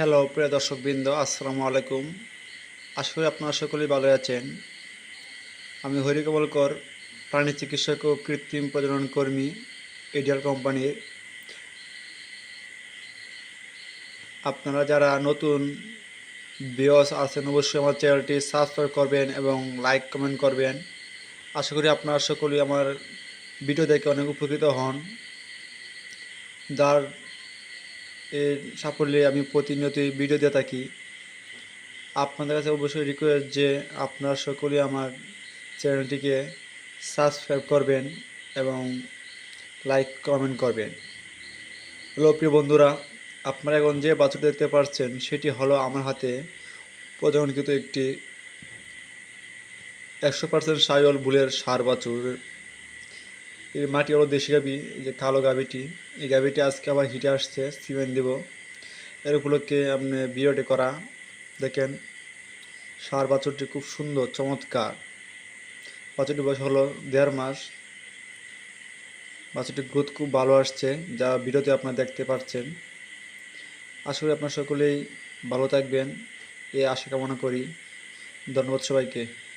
Hello, প্রিয় দর্শকবৃন্দ, আসসালামু আলাইকুম। আশা করি আপনারা সকলেই ভালো আছেন। আমি হরিকমলকর প্রাণী চিকিৎসক ও কৃত্রিম প্রজনন কর্মী এডিয়াল কোম্পানির। আপনারা যারা নতুন বিয়স আছেন, অবশ্যই আমার চ্যানেলটি সাবস্ক্রাইব করবেন এবং লাইক কমেন্ট করবেন। আশা করি আপনারা সকলেই আমার ভিডিও দেখে অনেক উপকৃত হন। যার সাফল্যে আমি প্রতিনিয়তই ভিডিও দিয়ে থাকি। আপনাদের কাছে অবশ্যই রিকোয়েস্ট যে আপনারা সকলেই আমার চ্যানেলটিকে সাবস্ক্রাইব করবেন এবং লাইক কমেন্ট করবেন। হ্যালো, প্রিয় বন্ধুরা, আপনারা এখন যে বাছুর দেখতে পাচ্ছেন, সেটি হলো আমার হাতে প্রজননকৃত একটি একশো পার্সেন্ট সাইল বুলের সার বাছুর। এই মাটি হলো দেশি গাবি যে কালো গাবিটি। এই গাবিটি আজকে আবার হিটে আসছে, সিমেন্ট দেব। এর উপলক্ষে আপনি বিরটে করা। দেখেন, সার বাছুরটি খুব সুন্দর, চমৎকার। বাছুরটি বয়স হলো দেড় মাস। বাছুরটির গ্রোথ খুব ভালো আসছে, যা ভিডিওতে আপনারা দেখতে পাচ্ছেন। আশা করি আপনার সকলেই ভালো থাকবেন। এই আশা কামনা করি। ধন্যবাদ সবাইকে।